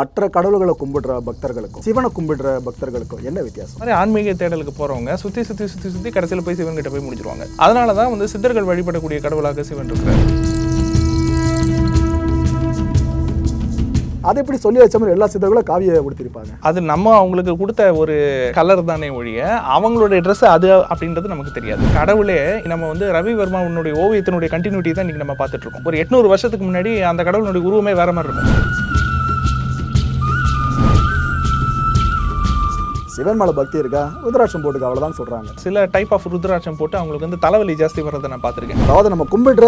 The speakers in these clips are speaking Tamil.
மற்ற கடவுள்களை கும்பிடுற பக்தர்களுக்கும் சிவனை கும்பிடுற பக்தர்களுக்கும் என்ன வித்தியாசம்? ஆன்மீக தேடலுக்கு போறவங்க சுத்தி சுத்தி சுத்தி சுத்தி கடைசியில் போய் சிவன் கிட்ட போய் முடிச்சிருவாங்க. அதனால தான் வந்து சித்தர்கள் வழிபடக்கூடிய கடவுளாக சிவன் இருக்கிறார். அதை எப்படி சொல்லி வச்ச மாதிரி எல்லா சித்தர்களும் காவியை கொடுத்திருப்பாங்க அது நம்ம அவங்களுக்கு கொடுத்த ஒரு கலர் தானே ஒழிய அவங்களுடைய ட்ரெஸ் அது அப்படின்றது நமக்கு தெரியாது. கடவுளே நம்ம வந்து ரவி வர்மாவுடைய ஓவியத்தினுடைய கண்டினியூட்டி தான் இன்னைக்கு நம்ம பார்த்துட்டு இருக்கோம். ஒரு எட்நூறு வருஷத்துக்கு முன்னாடி அந்த கடவுளுடைய உருவமே வேற மாதிரி இருக்கும். சிவன் மேல பக்தி இருக்கா? ருத்ராட்சம் போட்டுக்க அவ்வளவுதான் சொல்றாங்க. சில டைப் ஆஃப் ருத்ராட்சம் போட்டு அவங்களுக்கு வந்து தலைவலி ஜாஸ்தி வர்றதை நான் பார்த்துருக்கேன். அதாவது நம்ம கும்பிடுற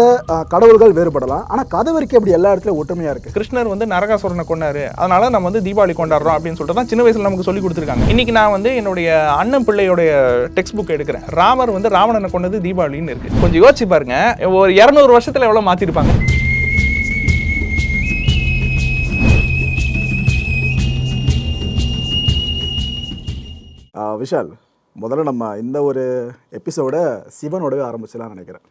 கடவுள்கள் வேறுபடலாம். ஆனா கதை வரைக்கும் அப்படி எல்லா இடத்துலயும் ஒற்றுமையா இருக்கு. கிருஷ்ணர் வந்து நரகாசுரனை கொண்டாரு அதனால நம்ம வந்து தீபாவளி கொண்டாடுறோம் அப்படின்னு சொல்லிட்டு தான் சின்ன வயசுல நமக்கு சொல்லி கொடுத்துருக்காங்க. இன்னைக்கு நான் வந்து என்னுடைய அண்ணன் பிள்ளையோடைய டெக்ஸ்ட் புக் எடுக்கிறேன். ராமர் வந்து ராவணனை கொண்டது தீபாவளின்னு இருக்கு. கொஞ்சம் யோசிச்சு பாருங்க. ஒரு இரநூறு வருஷத்துல எவ்வளவு மாத்திருப்பாங்க? விஷால் முதல்ல நம்ம இந்த ஒரு எபிசோட சிவனோடவே ஆரம்பிச்சலாம் நினைக்கிறேன்.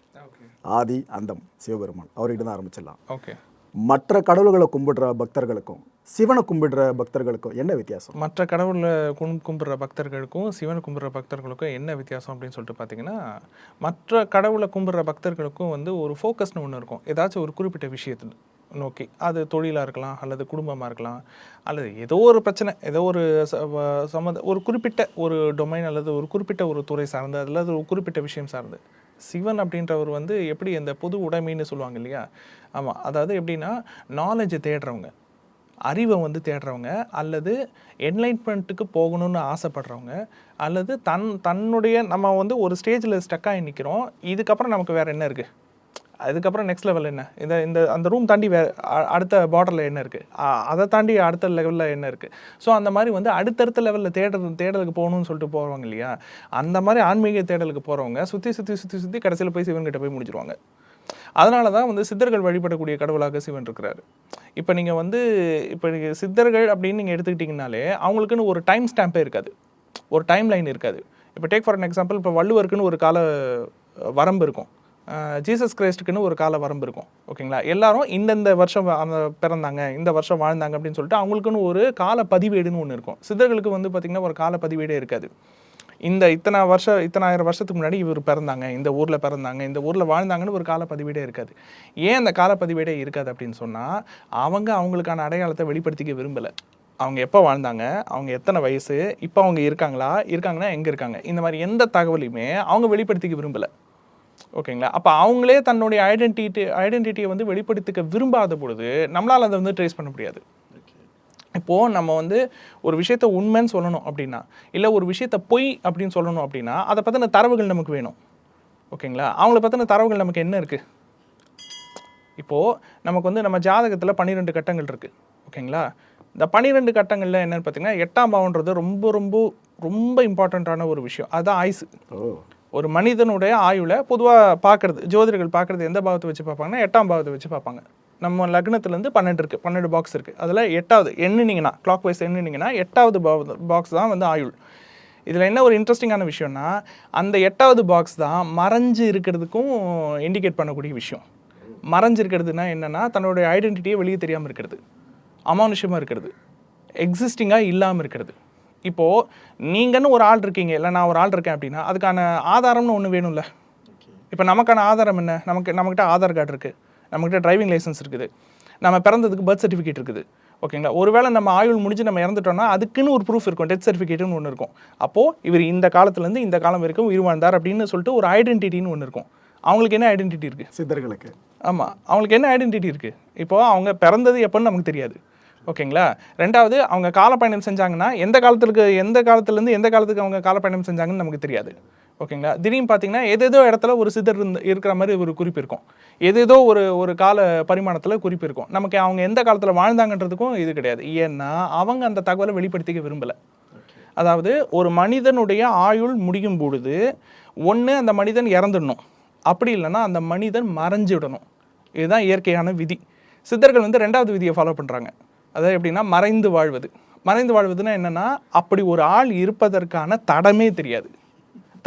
ஆதி அந்தம் சிவபெருமான் அவர்கிட்ட தான் ஆரம்பிச்சிடலாம். ஓகே மற்ற கடவுள்களை கும்பிடுற பக்தர்களுக்கும் சிவனை கும்பிடுற பக்தர்களுக்கும் என்ன வித்தியாசம்? மற்ற கடவுளை கும் கும்பிட்ற பக்தர்களுக்கும் சிவனை கும்பிட்ற பக்தர்களுக்கும் என்ன வித்தியாசம் அப்படின்னு சொல்லிட்டு பார்த்தீங்கன்னா மற்ற கடவுளை கும்பிட்ற பக்தர்களுக்கும் வந்து ஒரு ஃபோக்கஸ்னு ஒன்று இருக்கும். ஏதாச்சும் ஒரு குறிப்பிட்ட விஷயத்தில். நோக்கி. அது தொழிலாக இருக்கலாம் அல்லது குடும்பமாக இருக்கலாம் அல்லது ஏதோ ஒரு பிரச்சனை ஏதோ ஒரு ச- சம்மந்த ஒரு குறிப்பிட்ட ஒரு டொமைன் அல்லது ஒரு குறிப்பிட்ட ஒரு துறை சார்ந்து அல்லது ஒரு குறிப்பிட்ட விஷயம் சார்ந்து. சிவன் அப்படின்றவர் வந்து எப்படி இந்த பொது உடைமைன்னு சொல்லுவாங்க இல்லையா? ஆமாம் அதாவது எப்படின்னா நாலேஜை தேடுறவங்க அறிவை வந்து தேடுறவங்க அல்லது என்லைட்மெண்ட்டுக்கு போகணும்னு ஆசைப்படுறவங்க அல்லது தன் தன்னுடைய நம்ம வந்து ஒரு ஸ்டேஜில் ஸ்டக்காகி நிற்கிறோம் இதுக்கப்புறம் நமக்கு வேறு என்ன இருக்குது அதுக்கப்புறம் நெக்ஸ்ட் லெவல் என்ன? இந்த இந்த அந்த ரூம் தாண்டி வே அடுத்த பார்டரில் என்ன இருக்குது அதை தாண்டி அடுத்த லெவலில் என்ன இருக்குது ஸோ அந்த மாதிரி வந்து அடுத்தடுத்த லெவலில் தேடுறது தேடலுக்கு போகணும்னு சொல்லிட்டு போகிறவங்க இல்லையா? அந்த மாதிரி ஆன்மீக தேடலுக்கு போகிறவங்க சுற்றி சுற்றி சுற்றி சுற்றி கடைசியில் போய் சிவன்கிட்ட போய் முடிச்சிருவாங்க. அதனால தான் வந்து சித்தர்கள் வழிபடக்கூடிய கடவுளாக சிவன் இருக்கிறார். இப்போ நீங்கள் வந்து இப்போ நீங்கள் சித்தர்கள் அப்படின்னு நீங்கள் எடுத்துக்கிட்டிங்கனாலே அவங்களுக்குன்னு ஒரு டைம் ஸ்டாம்பே இருக்காது. ஒரு டைம் லைன் இருக்காது. இப்போ டேக் ஃபார் அன் எக்ஸாம்பிள் இப்போ வள்ளுவருக்குன்னு ஒரு கால வரம்பு இருக்கும். ஜீசஸ் கிரைஸ்ட்டுக்குன்னு ஒரு கால வரம்பு இருக்கும். ஓகேங்களா? எல்லாரும் இந்தந்த வருஷம் அந்த பிறந்தாங்க இந்த வருஷம் வாழ்ந்தாங்க அப்படின்னு சொல்லிட்டு அவங்களுக்குன்னு ஒரு கால பதிவேடுன்னு ஒன்று இருக்கும். சித்தர்களுக்கு வந்து பார்த்திங்கன்னா ஒரு கால பதிவேடே இருக்காது. இந்த இத்தனை வருஷம் இத்தனை ஆயிரம் வருஷத்துக்கு முன்னாடி இவர் பிறந்தாங்க இந்த ஊரில் பிறந்தாங்க இந்த ஊரில் வாழ்ந்தாங்கன்னு ஒரு காலப்பதிவீடே இருக்காது. ஏன் அந்த காலப்பதிவீடே இருக்காது அப்படின்னு சொன்னால் அவங்க அவங்களுக்கான அடையாளத்தை வெளிப்படுத்திக்க விரும்பலை. அவங்க எப்போ வாழ்ந்தாங்க அவங்க எத்தனை வயசு இப்போ அவங்க இருக்காங்களா இருக்காங்கன்னா எங்கே இருக்காங்க? இந்த மாதிரி எந்த தகவலையுமே அவங்க வெளிப்படுத்திக்க விரும்பலை. ஓகேங்களா? அப்போ அவங்களே தன்னுடைய ஐடென்டிட்டி ஐடென்டிட்டியை வந்து வெளிப்படுத்திக்க விரும்பாத பொழுது நம்மளால் அதை வந்து ட்ரேஸ் பண்ண முடியாது. இப்போது நம்ம வந்து ஒரு விஷயத்த உண்மைன்னு சொல்லணும் அப்படின்னா இல்லை ஒரு விஷயத்த பொய் அப்படின்னு சொல்லணும் அப்படின்னா அதை பற்றின தரவுகள் நமக்கு வேணும். ஓகேங்களா? அவங்கள பற்றின தரவுகள் நமக்கு என்ன இருக்குது இப்போது நமக்கு வந்து நம்ம ஜாதகத்தில் பன்னிரெண்டு கட்டங்கள் இருக்குது ஓகேங்களா? இந்த பன்னிரெண்டு கட்டங்களில் என்னென்னு பார்த்தீங்கன்னா எட்டாம் பாவன்றது ரொம்ப ரொம்ப ரொம்ப இம்பார்ட்டண்ட்டான ஒரு விஷயம். அதுதான் ஆயுசு. ஒரு மனிதனுடைய ஆயுளை பொதுவாக பார்க்குறது ஜோதிடர்கள் பார்க்குறது எந்த பாவத்தை வச்சு பார்ப்பாங்கன்னா எட்டாம் பாவத்தை வச்சு பார்ப்பாங்க. நம்ம லக்னத்துலேருந்து பன்னெண்டு இருக்குது பன்னெண்டு பாக்ஸ் இருக்குது அதில் எட்டாவது எண்ணினீங்கன்னா கிளாக் வைஸ் எண்ணினீங்கன்னா எட்டாவது பாக்ஸ் தான் வந்து ஆயுள். இதில் என்ன ஒரு இன்ட்ரெஸ்டிங்கான விஷயம்னா அந்த எட்டாவது பாக்ஸ் தான் மறைஞ்சு இருக்கிறதுக்கும் இண்டிகேட் பண்ணக்கூடிய விஷயம். மறைஞ்சு இருக்கிறதுனா என்னென்னா தன்னுடைய ஐடென்டிட்டியை வெளியே தெரியாமல் இருக்கிறது. அமானுஷமாக இருக்கிறது. எக்ஸிஸ்டிங்காக இல்லாமல் இருக்கிறது. இப்போது நீங்கன்னு ஒரு ஆள் இருக்கீங்க இல்லை நான் ஒரு ஆள் இருக்கேன் அப்படின்னா அதுக்கான ஆதாரம்னு ஒன்று வேணும்ல? இப்போ நமக்கான ஆதாரம் என்ன? நமக்கு நம்மக்கிட்ட ஆதார் கார்டு இருக்குது நம்மக்கிட்ட டிரைவிங் லைசன்ஸ் இருக்குது. நம்ம பிறந்ததுக்கு பர்த் சர்டிஃபிகேட் இருக்குது. ஓகேங்களா ஒருவேளை நம்ம ஆயுள் முடிஞ்சு நம்ம இறந்துட்டோம்னா அதுக்குன்னு ஒரு ப்ரூஃப் இருக்கும். டெத் சர்டிஃபிகேட்னு ஒன்று இருக்கும். அப்போது இவர் இந்த காலத்துலேருந்து இந்த காலம் வரைக்கும் உயிர் வாழ்ந்தார் அப்படின்னு சொல்லிட்டு ஒரு ஐடென்டிட்டின்னு ஒன்று இருக்கும். அவங்களுக்கு என்ன ஐடென்டிட்டி இருக்குது சித்தர்களுக்கு. ஆமாம் அவங்களுக்கு என்ன ஐடென்டிட்டி இருக்குது இப்போ அவங்க பிறந்தது எப்போன்னு நமக்கு தெரியாது. ஓகேங்களா? ரெண்டாவது அவங்க காலப்பயணம் செஞ்சாங்கன்னா எந்த காலத்துக்கு எந்த காலத்துலேருந்து எந்த காலத்துக்கு அவங்க காலப்பயணம் செஞ்சாங்கன்னு நமக்கு தெரியாது. ஓகேங்களா? திடீர்னு பார்த்தீங்கன்னா ஏதேதோ இடத்துல ஒரு சித்தர் இருந்து இருக்கிற மாதிரி ஒரு குறிப்பு இருக்கும். ஏதேதோ ஒரு ஒரு கால பரிமாணத்தில் குறிப்பு இருக்கும். நமக்கு அவங்க எந்த காலத்தில் வாழ்ந்தாங்கன்றதுக்கும் இது கிடையாது. ஏன்னா அவங்க அந்த தகவலை வெளிப்படுத்திக்க விரும்பலை. அதாவது ஒரு மனிதனுடைய ஆயுள் முடியும் பொழுது ஒன்று அந்த மனிதன் இறந்துடணும். அப்படி இல்லைன்னா அந்த மனிதன் மறைஞ்சிடணும். இதுதான் இயற்கையான விதி. சித்தர்கள் வந்து ரெண்டாவது விதியை ஃபாலோ பண்ணுறாங்க அதாவது எப்படின்னா மறைந்து வாழ்வது. மறைந்து வாழ்வதுன்னா என்னன்னா அப்படி ஒரு ஆள் இருப்பதற்கான தடமே தெரியாது.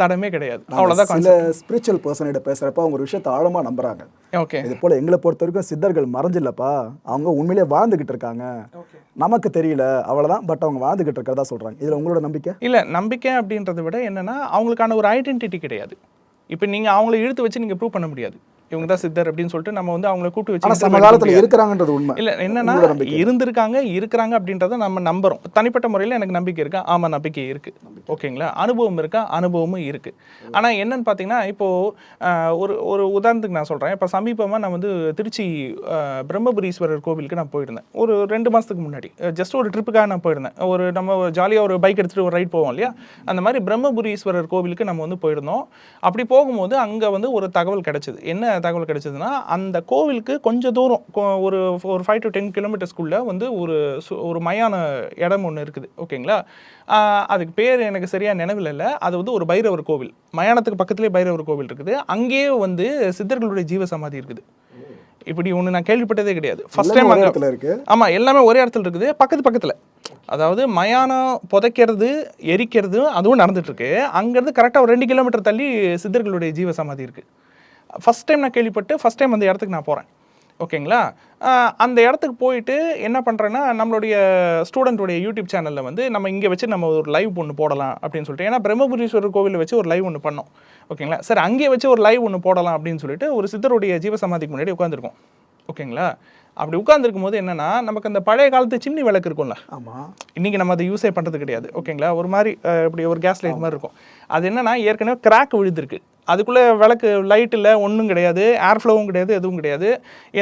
தடமே கிடையாது. அவ்வளோதான் சில ஸ்பிரிச்சுவல் பர்சனிட்ட பேசுறப்ப அவங்க ஒரு விஷயத்தை ஆழமா நம்புறாங்க. ஓகே இது போல எங்களை பொறுத்த வரைக்கும் சித்தர்கள் மறைஞ்சில்லப்பா. அவங்க உண்மையிலேயே வாழ்ந்துகிட்டு இருக்காங்க. நமக்கு தெரியல. அவ்வளவுதான். பட் அவங்க வாழ்ந்துகிட்டு இருக்கிறதா சொல்றாங்க. இதுல உங்களோட நம்பிக்கை? இல்லை நம்பிக்கை அப்படின்றத விட என்னன்னா அவங்களுக்கான ஒரு ஐடென்டிட்டி கிடையாது. இப்போ நீங்கள் அவங்கள இழுத்து வச்சு நீங்கள் ப்ரூவ் பண்ண முடியாது. இவங்க தான் சித்தர் அப்படின்னு சொல்லிட்டு நம்ம வந்து அவங்கள கூட்டு வச்சு ஆனா interview சம எடுக்க காலத்துல முடியாது. இருக்கிறாங்கன்றது உண்மை. இல்ல என்னன்னா. இருந்திருக்காங்க இருக்கிறாங்க அப்படின்றத நம்ம நம்புறோம். தனிப்பட்ட முறையில் எனக்கு நம்பிக்கை இருக்கா? ஆமா நம்பிக்கை இருக்கு. ஓகேங்களா? அனுபவம் இருக்கா? அனுபவமும் இருக்கு. ஆனா என்னன்னு பார்த்தீங்கன்னா இப்போ ஒரு ஒரு உதாரணத்துக்கு நான் சொல்றேன். இப்போ சமீபமா நான் வந்து திருச்சி பிரம்மபுரீஸ்வரர் கோவிலுக்கு நான் போயிருந்தேன். ஒரு ரெண்டு மாசத்துக்கு முன்னாடி. ஜஸ்ட் ஒரு ட்ரிப்புக்காக நான் போயிருந்தேன். ஒரு நம்ம ஜாலியாக ஒரு பைக் எடுத்துட்டு ஒரு ரைட் போவோம் இல்லையா? அந்த மாதிரி பிரம்மபுரீஸ்வரர் கோவிலுக்கு நம்ம வந்து போயிருந்தோம். அப்படி போகும்போது அங்க வந்து ஒரு தகவல் கிடைச்சது. என்ன தகவல் கிடைச்சதுன்னா அந்த கோவிலுக்கு கொஞ்சம் தூரம் ஒரு ஒரு ஃபைவ் டு டென் கிலோமீட்டர்ஸ்க்குள்ள வந்து ஒரு ஒரு மயான இடம் ஒன்று இருக்குது. ஓகேங்களா? அதுக்கு பேர் எனக்கு சரியா நினைவில் இல்லை. அது வந்து ஒரு பைரவர் கோவில். மயானத்துக்கு பக்கத்துலேயே பைரவர் கோவில் இருக்குது. அங்கேயே வந்து சித்தர்களுடைய ஜீவ சமாதி இருக்குது. இப்படி ஒன்று நான் கேள்விப்பட்டதே கிடையாது. ஃபர்ஸ்ட் டைம் அங்கே இருக்கு. ஆமா எல்லாமே ஒரே இடத்துல இருக்குது. பக்கத்து பக்கத்துல. அதாவது மயானம் புதைக்கிறது எரிக்கிறது அதுவும் நடந்துட்டு இருக்கு. அங்கேருந்து கரெக்டாக ஒரு ரெண்டு கிலோமீட்டர் தள்ளி சித்தர்களுடைய ஜீவ சமாதி இருக்கு. ஃபர்ஸ்ட் டைம் நான் கேள்விப்பட்டு ஃபர்ஸ்ட் டைம் அந்த இடத்துக்கு நான் போகிறேன் ஓகேங்களா? அந்த இடத்துக்கு போயிட்டு என்ன பண்ணுறேன்னா நம்மளுடைய ஸ்டூடெண்ட்டுடைய யூடியூப் சேனலில் வந்து நம்ம இங்கே வச்சு நம்ம ஒரு லைவ் ஒன்று போடலாம் அப்படின்னு சொல்லிட்டு ஏன்னா பிரம்மபுரீஸ்வரர் கோவிலில் வச்சு ஒரு லைவ் ஒன்று பண்ணோம். ஓகேங்களா? சரி அங்கே வச்சு ஒரு லைவ் ஒன்று போடலாம் அப்படின்னு சொல்லிட்டு ஒரு சித்தருடைய ஜீவசமாதிக்கு முன்னாடி உட்காந்துருக்கோம் ஓகேங்களா? அப்படி உட்காந்துருக்கும் போது என்னன்னா நமக்கு அந்த பழைய காலத்து சிம்னி விளக்கு இருக்கும்ல? ஆமா. இன்னைக்கு நம்ம அதை யூஸே பண்ணுறது கிடையாது. ஓகேங்களா? ஒரு மாதிரி இப்படி ஒரு கேஸ் லைட் மாதிரி இருக்கும். அது என்னன்னா ஏற்கனவே கிராக் விழுந்திருக்கு. அதுக்குள்ளே விளக்கு லைட் இல்லை ஒன்றும் கிடையாது. ஏர் ஃப்ளோவும் கிடையாது எதுவும் கிடையாது.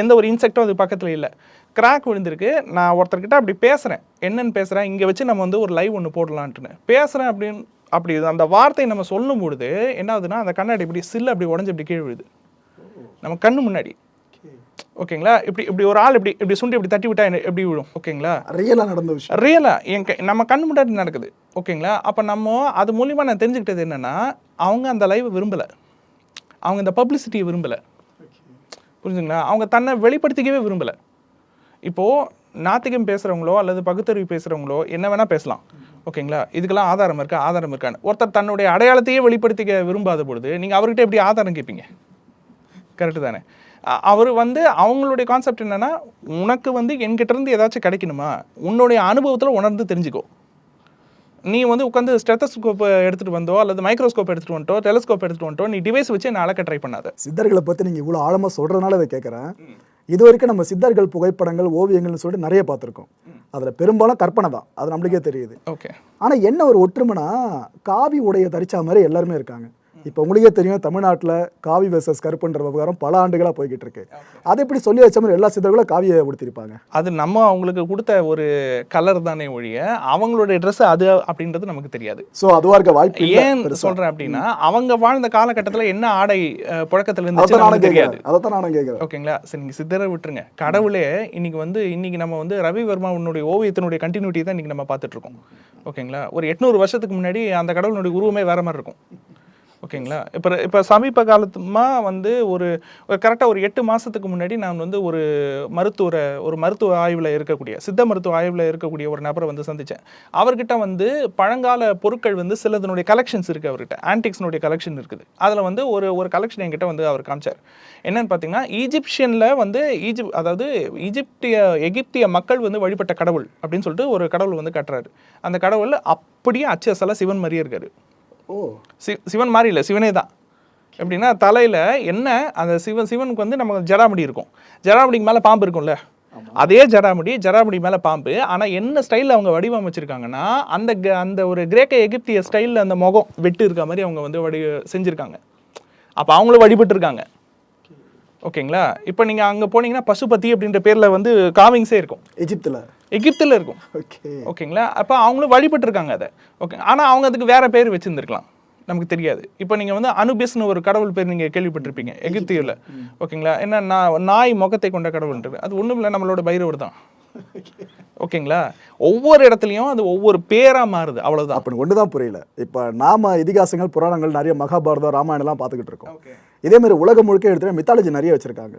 எந்த ஒரு இன்செக்டும் அது பக்கத்தில் இல்லை. கிராக் விழுந்திருக்கு. நான் ஒருத்தர்கிட்ட அப்படி பேசுகிறேன் என்னன்னு பேசுகிறேன் இங்கே வச்சு நம்ம வந்து ஒரு லைவ் ஒன்று போடலான்ட்டுன்னு. பேசுகிறேன் அப்படின்னு அப்படி அந்த வார்த்தையை நம்ம சொல்லும் பொழுது என்ன ஆகுதுன்னா அந்த கண்ணாடி இப்படி சில்லு அப்படி உடஞ்சி இப்படி கீழே விழுது. நம்ம கண்ணு முன்னாடி. ஓகேங்களா? இப்படி இப்படி ஒரு ஆள் இப்படி இப்படி சுண்டி இப்படி தட்டி விட்டா என்ன- எப்படி விழும்? ஓகேங்களா? ரியலா நடந்த விஷயம். ரியலா என் க- நம்ம கண் முன்னாடி நடக்குது. ஓகேங்களா? அப்போ நம்ம அது மூலியமா நான் தெரிஞ்சுக்கிட்டது என்னன்னா அவங்க அந்த லைவ் விரும்பல. அவங்க இந்த பப்ளிசிட்டியை விரும்பல. புரிஞ்சுங்களா அவங்க தன்னை வெளிப்படுத்திக்கவே விரும்பல. இப்போ நாத்திகம் பேசுறவங்களோ அல்லது பகுத்தறிவு பேசுறவங்களோ என்ன வேணா பேசலாம். ஓகேங்களா? இதுக்கெல்லாம் ஆதாரம் இருக்கா? ஆதாரம் இருக்கான்னு. ஒருத்தர் தன்னுடைய அடையாளத்தையே வெளிப்படுத்திக்க விரும்பாத பொழுது நீங்க அவர்கிட்ட எப்படி ஆதாரம் கேட்பீங்க கரெக்டு தானே? அவர் வந்து அவங்களுடைய கான்செப்ட் என்னன்னா உனக்கு வந்து என்கிட்ட இருந்து ஏதாச்சும் கிடைக்கணுமா? உன்னுடைய அனுபவத்தில் உணர்ந்து தெரிஞ்சுக்கோ. நீ வந்து உட்காந்து ஸ்டெத்தஸ்கோப் எடுத்துட்டு வந்தோ அல்லது மைக்ரோஸ்கோப் எடுத்துட்டு வந்துட்டோ டெலஸ்கோப் எடுத்துட்டு வந்துட்டோ நீ டிவைஸ் வச்சு என்ன அளக்க ட்ரை பண்ணாத. சித்தர்களை பத்தி நீங்க இவ்வளவு ஆழமா சொல்றதுனால இதை கேட்கறேன் இது வரைக்கும் நம்ம சித்தர்கள் புகைப்படங்கள் ஓவியங்கள்னு சொல்லிட்டு நிறைய பார்த்துருக்கோம். அதுல பெரும்பாலும் கற்பனை தான். அது நம்மளுக்கே தெரியுது. ஓகே ஆனா என்ன ஒரு ஒற்றுமைனா காவி உடைய தரிச்சா மாதிரி எல்லாருமே இருக்காங்க. இப்போ உங்களுக்கே தெரியும் தமிழ்நாட்டுல காவி வெர்சஸ் கருப்புன்ற விவகாரம் பல ஆண்டுகளா போய்கிட்டு இருக்கு அதை இப்படி சொல்லி வச்ச மாதிரி எல்லா சித்தர்களும் காவியை உடுத்திருப்பாங்க? அது நம்ம அவங்களுக்கு கொடுத்த ஒரு கலர் தானே ஒழிய அவங்களுடைய ட்ரெஸ் அது அப்படின்றது நமக்கு தெரியாது. சோ அதுவா இருக்க வாய்ப்பு ஏன். சொல்றேன் அப்படின்னா அவங்க வாழ்ந்த காலகட்டத்தில் என்ன ஆடை புழக்கத்துல இருந்துச்சு நானும் தெரியாது. அதைத்தான் நானும் கேட்கிறேன். ஓகேங்களா? சரி நீங்கள் சித்தரை விட்டுருங்க. கடவுளே இன்னைக்கு வந்து இன்னைக்கு நம்ம வந்து ரவிவர்மாவுடைய ஓவியத்தினுடைய கண்டினியூட்டி தான் இன்னைக்கு நம்ம பார்த்துட்டு இருக்கோம். ஓகேங்களா? ஒரு எட்நூறு வருஷத்துக்கு முன்னாடி அந்த கடவுளுடைய உருவமே வேற மாதிரி இருக்கும். ஓகேங்களா? இப்போ இப்போ சமீப காலத்துமா வந்து ஒரு கரெக்டாக ஒரு எட்டு மாதத்துக்கு முன்னாடி நான் வந்து ஒரு மருத்துவரை ஒரு மருத்துவ ஆய்வில் இருக்கக்கூடிய சித்த மருத்துவ ஆய்வில் இருக்கக்கூடிய ஒரு நபரை வந்து சந்தித்தேன் அவர்கிட்ட வந்து பழங்கால பொருட்கள் வந்து சிலதனுடைய கலெக்ஷன்ஸ் இருக்குது அவர்கிட்ட. ஆன்டிக்ஸ்னுடைய கலெக்ஷன் இருக்குது. அதில் வந்து ஒரு ஒரு கலெக்ஷன் என்கிட்ட வந்து அவர் காமிச்சார். என்னென்னு பார்த்தீங்கன்னா ஈஜிப்ஷியனில் வந்து ஈஜிப் அதாவது ஈஜிப்திய எகிப்திய மக்கள் வந்து வழிபட்ட கடவுள் அப்படின்னு சொல்லிட்டு ஒரு கடவுள் வந்து கட்டுறாரு. அந்த கடவுள் அப்படியே அச்சசலாக சிவன் மாதிரியே இருக்காரு. ஓ. சி சிவன் மாதிரி இல்லை சிவனே தான். எப்படின்னா தலையில் என்ன அந்த சிவன் சிவனுக்கு வந்து நம்ம ஜடாமுடி இருக்கும். ஜடாமுடிக்கு மேலே பாம்பு இருக்கும்ல. அதே ஜடாமுடி ஜடாமுடி மேலே பாம்பு. ஆனால் என்ன ஸ்டைலில் அவங்க வடிவமைச்சிருக்காங்கன்னா அந்த க- அந்த ஒரு கிரேக்க எகிப்திய ஸ்டைலில் அந்த முகம் வெட்டு இருக்க மாதிரி அவங்க வந்து வடி செஞ்சுருக்காங்க. அப்போ அவங்களும் வழிபட்டு இருக்காங்க ஓகேங்களா? இப்போ நீங்கள் அங்கே போனீங்கன்னா பசுபதி அப்படின்ற பேரில் வந்து காமிங்ஸே இருக்கும். எஜிப்துல எகிப்தில் இருக்கும். ஓகே. ஓகேங்களா? அப்போ அவங்களும் வழிபட்டிருக்காங்க அதை. ஓகே ஆனால் அவங்க அதுக்கு வேற பேர் வச்சிருந்துருக்கலாம். நமக்கு தெரியாது. இப்போ நீங்கள் வந்து அனுபிஸ்னு ஒரு கடவுள் பேர் நீங்கள் கேள்விப்பட்டிருப்பீங்க எகிப்தியில் ஓகேங்களா? என்ன நா- நாய் முகத்தை கொண்ட கடவுள்ன்றது. அது ஒன்றும் இல்லை நம்மளோட பைரவர் தான். ஓகேங்களா? ஒவ்வொரு இடத்துலையும் அது ஒவ்வொரு பேராக மாறுது. அவ்வளவுதான். அப்படி ஒன்று தான் புரியல. இப்போ நாம இதிகாசங்கள் புராணங்கள் நிறைய மகாபாரதம் ராமாயணம்லாம் பார்த்துக்கிட்டு இருக்கோம். இதே மாதிரி உலகம் முழுக்க எடுத்து மித்தாலஜி நிறைய வச்சிருக்காங்க.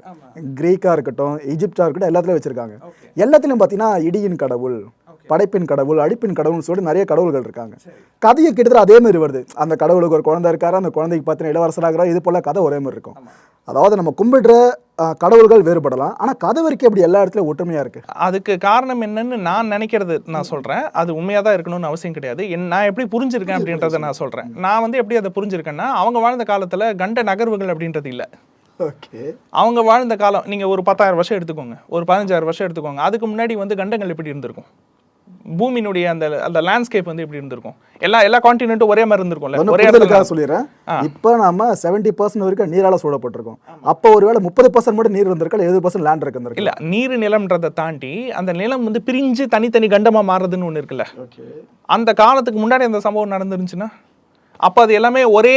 கிரீக்கா இருக்கட்டும் ஈஜிப்டா இருக்கட்டும் எல்லாத்துலயும் வச்சிருக்காங்க. எல்லாத்துலயும் பார்த்தீங்கன்னா இடியின் கடவுள் படைப்பின் கடவுள் அடிப்பின் கடவுள்னு சொல்லி நிறைய கடவுள்கள் இருக்காங்க. கதையை கிட்டத்தட்ட அதே மாதிரி வருது. அந்த கடவுளுக்கு ஒரு குழந்தை இருக்காரு அந்த குழந்தைக்கு பார்த்தீங்கன்னா இளவரசராகிறா இது போல கதை ஒரே மாதிரி இருக்கும். அதாவது நம்ம கும்பிடுற கடவுள்கள் வேறுபடலாம். ஆனா கதை வரைக்கும் எப்படி எல்லா இடத்துலயும் ஒற்றுமையா இருக்கு? அதுக்கு காரணம் என்னன்னு நான் நினைக்கிறது நான் சொல்றேன். அது உண்மையாக தான் இருக்கணும்னு அவசியம் கிடையாது. என் நான் எப்படி புரிஞ்சிருக்கேன் அப்படின்றத நான் சொல்றேன். நான் வந்து எப்படி அதை புரிஞ்சிருக்கேன்னா அவங்க வாழ்ந்த காலத்துல கண்ட நகர்வுகள் அப்படின்றது இல்லை. ஓகே. அவங்க வாழ்ந்த காலம் நீங்க ஒரு பத்தாயிரம் வருஷம் எடுத்துக்கோங்க. ஒரு பதினஞ்சாயிரம் வருஷம் எடுத்துக்கோங்க. அதுக்கு முன்னாடி வந்து கண்டங்கள் எப்படி இருந்திருக்கும்? பூமியினுடைய அந்த அந்த லேண்ட்ஸ்கேப் வந்து எப்படி இருந்திருக்கும். எல்லா எல்லா காண்டினென்ட்டும் ஒரே மாதிரி இருந்திருக்கும்ல ஒன்று ஒரே இடத்துல புரிதலுக்காக சொல்லிடுறேன். இப்போ நம்ம செவன்டி பர்சன்ட் வரைக்கும் நீரால சூழப்பட்டிருக்கோம். அப்போ ஒருவேளை முப்பது பர்சன்ட் மட்டும் நீர் இருந்திருக்கா எழுபது பர்சன்ட் லேண்ட் இருக்கு இல்ல நீர் நிலம்ன்றதை தாண்டி அந்த நிலம் வந்து பிரிஞ்சு தனித்தனி கண்டமா மாறுறதுன்னு ஒண்ணு இருக்குல்ல. அந்த காலத்துக்கு முன்னாடி அந்த சம்பவம் நடந்துருந்துச்சுன்னா அப்போ அது எல்லாமே ஒரே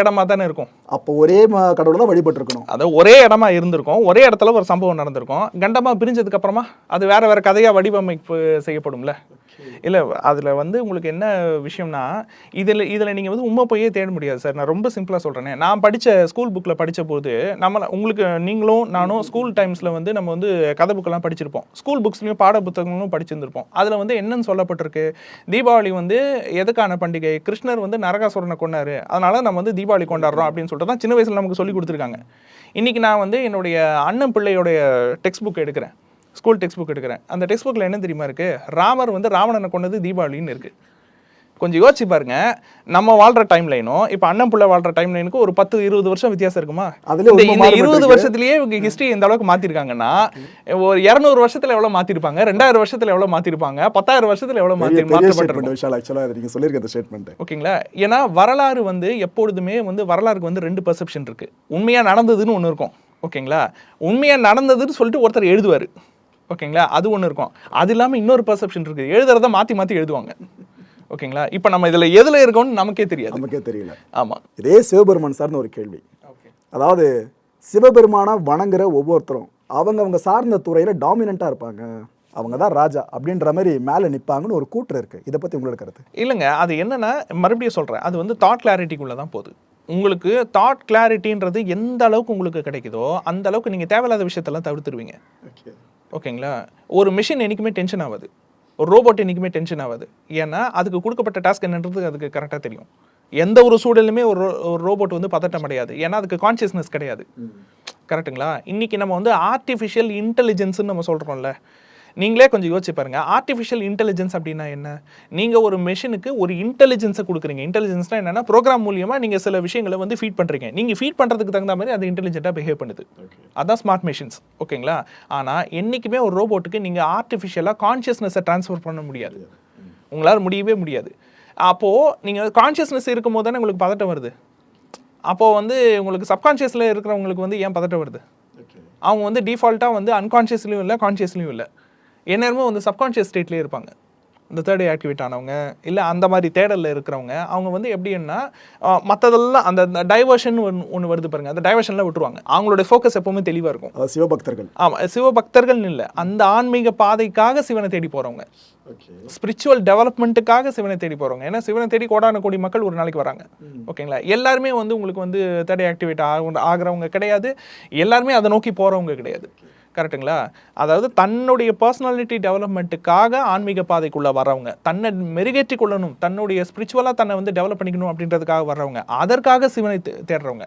இடமா தானே இருக்கும். அப்போ ஒரே கடவுளை தான் வழிபட்டு இருக்கணும் அதாவது ஒரே இடமா இருந்திருக்கும். ஒரே இடத்துல ஒரு சம்பவம் நடந்திருக்கும். கண்டமா பிரிஞ்சதுக்கு அப்புறமா அது வேற வேற கதையா வடிவமைப்பு செய்யப்படும்ல. இல்ல அதுல வந்து உங்களுக்கு என்ன விஷயம்னா இதுல இதுல நீங்க வந்து உண்மை போயே தேட முடியாது சார். நான் ரொம்ப சிம்பிளா சொல்றேனே. நான் படிச்ச ஸ்கூல் புக்ல படிச்ச போது நம்ம உங்களுக்கு நீங்களும் நானும் ஸ்கூல் டைம்ஸ்ல வந்து நம்ம வந்து கதை புக்கெல்லாம் படிச்சிருப்போம். ஸ்கூல் புக்ஸ்லயும் பாட புத்தகங்களும் படிச்சிருந்திருப்போம். அதுல வந்து என்னன்னு சொல்லப்பட்டிருக்கு? தீபாவளி வந்து எதுக்கான பண்டிகை? கிருஷ்ணர் வந்து நரகாசுரனை கொண்டாரு அதனால நம்ம வந்து தீபாவளி கொண்டாடுறோம் அப்படின்னு சொல்லிட்டு தான் சின்ன வயசில் நமக்கு சொல்லி கொடுத்துருக்காங்க. இன்னைக்கு நான் வந்து என்னுடைய அண்ணன் பிள்ளையோடைய டெக்ஸ்ட் புக் எடுக்கிறேன். ஸ்கூல் டெக்ஸ்ட் புக் எடுக்கிறேன். அந்த டெக்ஸ்ட் புக்கில் என்ன தெரியுமா இருக்குது ராமர் வந்து ராவணனை கொண்டது தீபாவளின்னு இருக்குது கொஞ்சம் யோசிச்சு பாருங்க. நம்ம வாழ்ற டைம் லைனும் இப்போ அண்ணன் பிள்ளை வாழ்ற டைம் லைனுக்கு ஒரு பத்து இருபது வருஷம் வித்தியாசம் இருக்குமா? இந்த இருபது. வருஷத்துலயே இவங்க ஹிஸ்டரி இந்த அளவுக்கு மாத்திருக்காங்கன்னா ஒரு இரநூறு வருஷத்துல எவ்வளவு மாத்திருப்பாங்க ரெண்டாயிரம் வருஷத்துல எவ்வளவு மாத்திருப்பாங்க பத்தாயிரம் வருஷத்துல எவ்வளவு மாத்தி மாற்றப்பட்டிருக்கும். ஆக்சுவலாக நீங்க சொல்லியிருக்க ஸ்டேட்மெண்ட் ஓகேங்களா? ஏன்னா வரலாறு வந்து எப்பொழுதுமே வந்து வரலாறுக்கு வந்து ரெண்டு பெர்செப்ஷன் இருக்கு. உண்மையா நடந்ததுன்னு ஒன்று இருக்கும். ஓகேங்களா? உண்மையா நடந்ததுன்னு சொல்லிட்டு ஒருத்தர் எழுதுவார். ஓகேங்களா? அது ஒன்று இருக்கும். அது இல்லாமல் இன்னொரு பெர்செப்ஷன் இருக்கு. எழுதுறத மாற்றி மாற்றி எழுதுவாங்க. ஓகேங்களா? இப்போ நம்ம இதில் எதில் இருக்கோம்னு நமக்கே தெரியாது. நமக்கே தெரியல. ஆமாம் இதே சிவபெருமான் சார்ந்த ஒரு கேள்வி. அதாவது சிவபெருமானை வணங்குற ஒவ்வொருத்தரும் அவங்க அவங்க சார்ந்த துறையில டாமினண்டா இருப்பாங்க. அவங்க தான் ராஜா அப்படின்ற மாதிரி மேலே நிப்பாங்கன்னு ஒரு கூற்று இருக்கு. இதை பத்தி உங்களோட கருத்து? இல்லைங்க. அது என்னன்னா மறுபடியும் சொல்கிறேன் அது வந்து தாட் கிளாரிட்டிக்குள்ளே தான் போகுது. உங்களுக்கு தாட் கிளாரிட்டின்றது எந்த அளவுக்கு உங்களுக்கு கிடைக்குதோ அந்த அளவுக்கு நீங்கள் தேவையில்லாத விஷயத்தெல்லாம் தவிர்த்துருவீங்க. ஓகேங்களா? ஒரு மிஷின் என்றைக்குமே டென்ஷன் ஆகாது. ஒரு ரோபோட் என்றைக்குமே டென்ஷன் ஆகாது. ஏன்னா அதுக்கு கொடுக்கப்பட்ட டாஸ்க் என்னன்றது அதுக்கு கரெக்டாக தெரியும். எந்த ஒரு சூழலுமே ஒரு ஒரு ரோபோட் வந்து பதட்டம் அடையாது. ஏன்னா அதுக்கு கான்சியஸ்னஸ் கிடையாது. கரெக்ட்டுங்களா இன்னைக்கு நம்ம வந்து ஆர்டிஃபிஷியல் இன்டெலிஜென்ஸ்னு நம்ம சொல்கிறோம்ல நீங்களே கொஞ்சம் யோசிச்சு பாருங்க. ஆர்டிஃபிஷியல் இன்டெலிஜென்ஸ் அப்படின்னா என்ன? நீங்க ஒரு மெஷினுக்கு ஒரு இன்டெலிஜென்ஸை கொடுக்குறீங்க. இன்டெலிஜென்ஸ்னா என்னன்னா ப்ரோக்ராம் மூலியமா நீங்க சில விஷயங்களை வந்து ஃபீட் பண்றீங்க. நீங்க ஃபீட் பண்றதுக்கு தகுந்த மாதிரி அது இன்டெலிஜென்ட்டாக பிஹேவ் பண்ணுது. அதான் ஸ்மார்ட் மிஷின்ஸ் ஓகேங்களா? ஆனா என்னைக்குமே ஒரு ரோபோட்டுக்கு நீங்க ஆர்டிஃபிஷியலாக கான்ஷியஸ்னஸை ட்ரான்ஸ்ஃபர் பண்ண முடியாது. உங்களால் முடியவே முடியாது. அப்போ நீங்க கான்ஷியஸ்னஸ் இருக்கும்போது தானே உங்களுக்கு பதட்டம் வருது? அப்போ வந்து உங்களுக்கு சப்கான்ஷியஸ்ல இருக்கிறவங்களுக்கு வந்து ஏன் பதட்டம் வருது? அவங்க வந்து டிஃபால்ட்டாக வந்து அன்கான்ஷியஸ்லையும் இல்லை கான்ஷியஸ்லையும் இல்லை. எந்நேரமும் வந்து சப்கான்ஷியஸ் ஸ்டேட்லேயே இருப்பாங்க. இந்த தேர்ட் ஆக்டிவேட் ஆனவங்க இல்லை அந்த மாதிரி தேடலில் இருக்கிறவங்க அவங்க வந்து எப்படின்னா மற்றதெல்லாம் அந்த டைவர்ஷன் ஒன்று ஒன்று வருது பாருங்க. அந்த டைவர்ஷனில் விட்டுருவாங்க. அவங்களோட ஃபோக்கஸ் எப்பவுமே தெளிவாக இருக்கும். சிவபக்தர்கள். ஆமாம் சிவபக்தர்கள்னு இல்லை. அந்த ஆன்மீக பாதைக்காக சிவனை தேடி போகிறவங்க ஸ்பிரிச்சுவல் டெவலப்மெண்ட்டுக்காக சிவனை தேடி போகிறவங்க ஏன்னா சிவனை தேடி கோடான கோடி மக்கள் ஒரு நாளைக்கு வராங்க. ஓகேங்களா? எல்லாருமே வந்து உங்களுக்கு வந்து தடை ஆக்டிவேட் ஆக ஆகிறவங்க கிடையாது. எல்லாருமே அதை நோக்கி போகிறவங்க கிடையாது. கரெக்ட்டுங்களா? அதாவது தன்னுடைய பர்சனாலிட்டி டெவலப்மெண்ட்டுக்காக ஆன்மீக பாதைக்குள்ளே வரவங்க தன்னை மெருகேற்றி கொள்ளணும் தன்னுடைய ஸ்பிரிச்சுவலாக தன்னை வந்து டெவலப் பண்ணிக்கணும் அப்படின்றதுக்காக வர்றவங்க அதற்காக சிவனை தேடுறவங்க.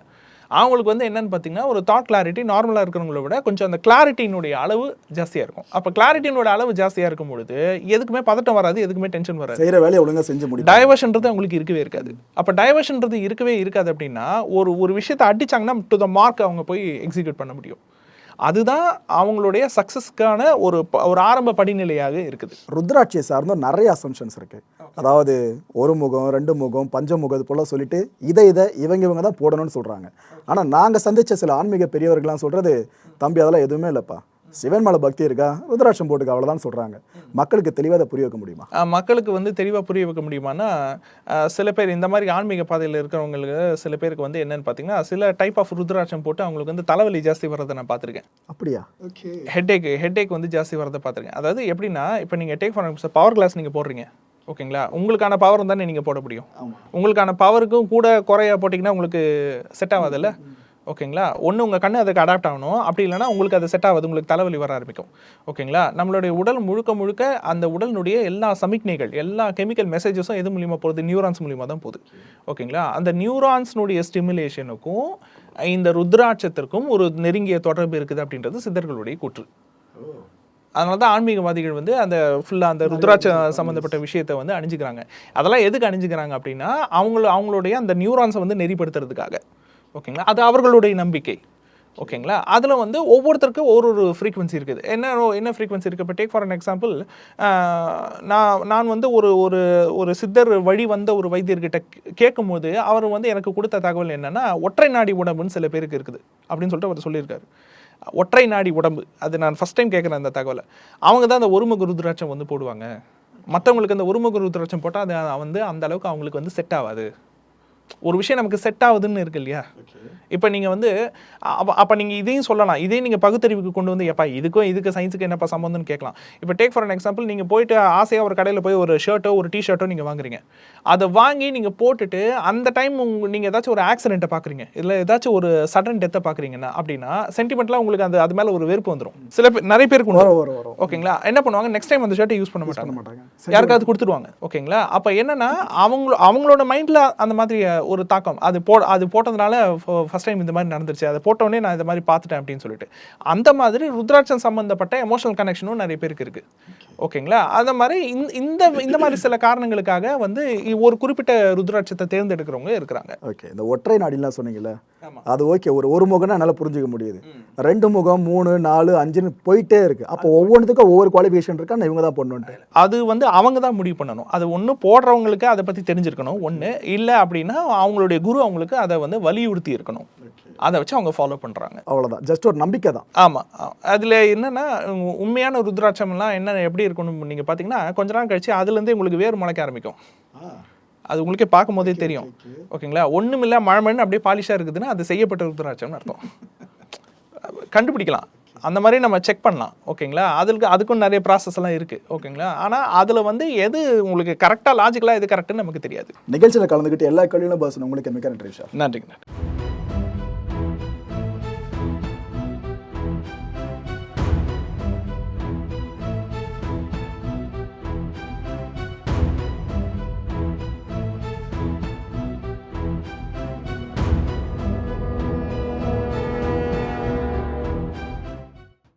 அவங்களுக்கு வந்து என்னன்னு பார்த்தீங்கன்னா ஒரு தாட் கிளாரிட்டி நார்மலாக இருக்கிறவங்கள விட கொஞ்சம் அந்த கிளாரிட்டியினுடைய அளவு ஜாஸ்தியாக இருக்கும். அப்போ கிளாரிட்டியினோட அளவு ஜாஸ்தியாக இருக்கும் பொழுது எதுக்குமே பதட்டம் வராது எதுக்குமே டென்ஷன் வராது. செய்யற வேலையை ஒழுங்கா செஞ்சு முடியும் டைவர்ஷன்றது அவங்களுக்கு இருக்கவே இருக்காது. அப்போ டைவர்ஷன்றது இருக்கவே இருக்காது அப்படின்னா ஒரு ஒரு விஷயத்தை அடிச்சாங்கன்னா டு த மார்க் அவங்க போய் எக்ஸிக்யூட் பண்ண முடியும். அதுதான் அவங்களுடைய சக்ஸஸ்க்கான ஒரு ப- ஒரு ஆரம்ப படிநிலையாக இருக்குது. ருத்ராட்சியை சார்ந்த நிறைய அசம்ஷன்ஸ் இருக்கு. அதாவது ஒரு முகம் ரெண்டு முகம் பஞ்சமுகம் இது போல சொல்லிட்டு இதை இதை இவங்க இவங்க தான் போடணும்னு சொல்றாங்க. ஆனால் நாங்கள் சந்தித்த சில ஆன்மீக பெரியவர்கள்லாம் சொல்றது தம்பி அதெல்லாம் எதுவுமே இல்லைப்பா. சிவன் மேல பக்தி இருக்கா? ருத்ராட்சம் போட்டுக்க அவ்வளவுதான் சொல்றாங்க. மக்களுக்கு தெளிவாக அதை புரிய வைக்க முடியுமா? மக்களுக்கு வந்து தெளிவாக புரிய வைக்க முடியுமானா சில பேர் இந்த மாதிரி ஆன்மீக பாதையில் இருக்கிறவங்களுக்கு சில பேருக்கு வந்து என்னன்னு பார்த்தீங்கன்னா சில டைப் ஆஃப் ருத்ராட்சம் போட்டு அவங்களுக்கு வந்து தலைவலி ஜாஸ்தி வர்றதை நான் பார்த்துருக்கேன் அப்படியா? ஓகே ஹெட்டேக் ஹெட்டேக் வந்து ஜாஸ்தி வரதை பார்த்துருக்கேன் அதாவது எப்படின்னா இப்போ நீங்கள் டேக் ஃபார் பவர் கிளாஸ் நீங்கள் போடுறீங்க. ஓகேங்களா? உங்களுக்கான பவர் தானே நீங்கள் போட முடியும். உங்களுக்கான பவருக்கும் கூட குறைய போட்டிங்கன்னா உங்களுக்கு செட் ஆகாதுல்ல? ஓகேங்களா? ஒன்று உங்கள் கண்ணு அதுக்கு அடாப்ட் ஆகணும். அப்படி இல்லைனா உங்களுக்கு அது செட் ஆகுது. உங்களுக்கு தலைவலி வர ஆரம்பிக்கும். ஓகேங்களா? நம்மளுடைய உடல் முழுக்க முழுக்க அந்த உடலினுடைய எல்லா சமிக்ஞைகள் எல்லா கெமிக்கல் மெசேஜஸும் எது மூலியமாக போகுது? நியூரான்ஸ் மூலியமாக தான் போகுது. ஓகேங்களா? அந்த நியூரான்ஸ்னுடைய ஸ்டிமுலேஷனுக்கும் இந்த ருத்ராட்சத்திற்கும் ஒரு நெருங்கிய தொடர்பு இருக்குது அப்படின்றது சித்தர்களுடைய கூற்று. அதனால தான் ஆன்மீகவாதிகள் வந்து அந்த ஃபுல்லாக அந்த ருத்ராட்ச சம்மந்தப்பட்ட விஷயத்தை வந்து அணிஞ்சுக்கிறாங்க. அதெல்லாம் எதுக்கு அணிஞ்சுக்கிறாங்க அப்படின்னா அவங்கள அவங்களுடைய அந்த நியூரான்ஸை வந்து நெறிப்படுத்துறதுக்காக. ஓகேங்களா? அது அவர்களுடைய நம்பிக்கை. ஓகேங்களா? அதில் வந்து ஒவ்வொருத்தருக்கும் ஒரு ஒரு ஃப்ரீக்வன்சி இருக்குது. என்ன என்ன ஃப்ரீக்வன்சி இருக்குது இப்போ டேக் ஃபார் அன் எக்ஸாம்பிள் நான் நான் வந்து ஒரு ஒரு ஒரு சித்தர் வழி வந்த ஒரு வைத்தியர்கிட்ட கேட்கும்போது அவர் வந்து எனக்கு கொடுத்த தகவல் என்னென்னா ஒற்றை நாடி உடம்புன்னு சில பேருக்கு இருக்குது. அப்படின்னு சொல்லிட்டு அவர் சொல்லியிருக்காரு. ஒற்றை நாடி உடம்பு. அது நான் ஃபஸ்ட் டைம் கேட்குறேன் அந்த தகவலை. அவங்க தான் அந்த ஒருமுக ருத்ராட்சம் வந்து போடுவாங்க. மற்றவங்களுக்கு அந்த ஒருமுக ருத்ராட்சம் போட்டால் அது வந்து அந்த அளவுக்கு அவங்களுக்கு வந்து செட் ஆகாது. ஒரு விஷயம் நமக்கு செட் ஆகுதுன்னு இருக்கு இல்லையா? இப்போ நீங்கள் வந்து அப்போ அப்போ நீங்கள் இதையும் சொல்லலாம். இதையும் நீங்கள் பகுத்தறிவுக்கு கொண்டு வந்து எப்பா இதுக்கும் இதுக்கு சயின்ஸுக்கு என்னப்பா சம்மந்தம்னு கேட்கலாம். இப்போ டேக் ஃபார் அன் எக்ஸாம்பிள் நீங்கள் போயிட்டு ஆசையாக ஒரு கடையில் போய் ஒரு ஷர்ட்டோ ஒரு டிஷர்ட்டோ நீங்கள் வாங்குறீங்க. அதை வாங்கி நீங்கள் போட்டுட்டு அந்த டைம் உங்க நீங்கள் ஏதாச்சும் ஒரு ஆக்சிடென்ட்டை பார்க்குறீங்க இல்லை ஏதாச்சும் ஒரு சடன் டெத்தை பார்க்குறீங்கன்னா அப்படின்னா சென்டிமெண்ட்லாம் உங்களுக்கு அந்த அது மேலே ஒரு வெறுப்பு வந்துடும் சில பேர் நிறைய பேருக்கு. வரும் ஓகேங்களா? என்ன பண்ணுவாங்க? நெக்ஸ்ட் டைம் அந்த ஷர்ட்டை யூஸ் பண்ண மாட்டாங்க. யாருக்காவது கொடுத்துருவாங்க. ஓகேங்களா? அப்போ என்னன்னா அவங்க அவங்களோட மைண்டில் அந்த மாதிரி ஒரு தாக்கம். அது போ அது போட்டதுனால ஃபர்ஸ்ட் டைம் இந்த மாதிரி நடந்துருச்சு. அதை போட்டோடனே நான் இந்த மாதிரி பார்த்துட்டேன் அப்படின்னு சொல்லிட்டு. அந்த மாதிரி ருத்ராட்சம் சம்பந்தப்பட்ட எமோஷனல் கனெக்ஷனும் நிறைய பேருக்கு இருக்கு. ஓகேங்களா? அந்த மாதிரி இந்த இந்த இந்த மாதிரி சில காரணங்களுக்காக வந்து ஒரு குறிப்பிட்ட ருத்ராட்சத்தை தேர்ந்தெடுக்கிறவங்க இருக்கிறாங்க. ஓகே இந்த ஒற்றை நாடிலாம் சொன்னீங்கல்ல ஆமா. அது ஓகே ஒரு ஒரு முகம்னா என்னால் புரிஞ்சுக்க முடியுது. ரெண்டு முகம் மூணு நாலு அஞ்சுன்னு போயிட்டே இருக்கு. அப்போ ஒவ்வொன்றுத்துக்கும் ஒவ்வொரு குவாலிஃபிகேஷன் இருக்கு? இவங்க தான் பண்ணுன்ட்டு அது வந்து அவங்க தான் முடிவு பண்ணணும். அது ஒன்று போடுறவங்களுக்கு அதை பற்றி தெரிஞ்சிருக்கணும். ஒன்று இல்லை அப்படின்னா அவங்களுடைய குரு அவங்களுக்கு அதை வந்து வலியுறுத்தி இருக்கணும். அதை வச்சு அவங்க ஃபாலோ பண்ணுறாங்க அவ்வளோதான் ஜஸ்ட் ஒரு நம்பிக்கை தான். ஆமாம் அதில் என்னன்னா உண்மையான ருத்ராட்சம்லாம் என்ன எப்படி இருக்கணும்? நீங்கள் பார்த்தீங்கன்னா கொஞ்ச நாள் கழிச்சு அதுலேருந்தே உங்களுக்கு வேறு முளைக்க ஆரம்பிக்கும். அது உங்களுக்கே பார்க்கும் போதே தெரியும். ஓகேங்களா? ஒன்றுமில்ல மழை மண்ணு அப்படியே பாலிஷாக இருக்குதுன்னா அது செய்யப்பட்ட ருத்ராட்சம்னு அர்த்தம். கண்டுபிடிக்கலாம். அந்த மாதிரி நம்ம செக் பண்ணலாம். ஓகேங்களா? அதுக்கு அதுக்கும் நிறைய ப்ராசஸ் எல்லாம் இருக்குது ஓகேங்களா? ஆனால் அதில் வந்து எது உங்களுக்கு கரெக்டாக லாஜிக்கலாக எது கரெக்டுன்னு நமக்கு தெரியாது. நிகழ்ச்சியில் கலந்துக்கிட்டு எல்லா கேள்விகளும் பாஸ் உங்களுக்கு மிக்க நன்றி சார். நன்றிங்க நன்றி.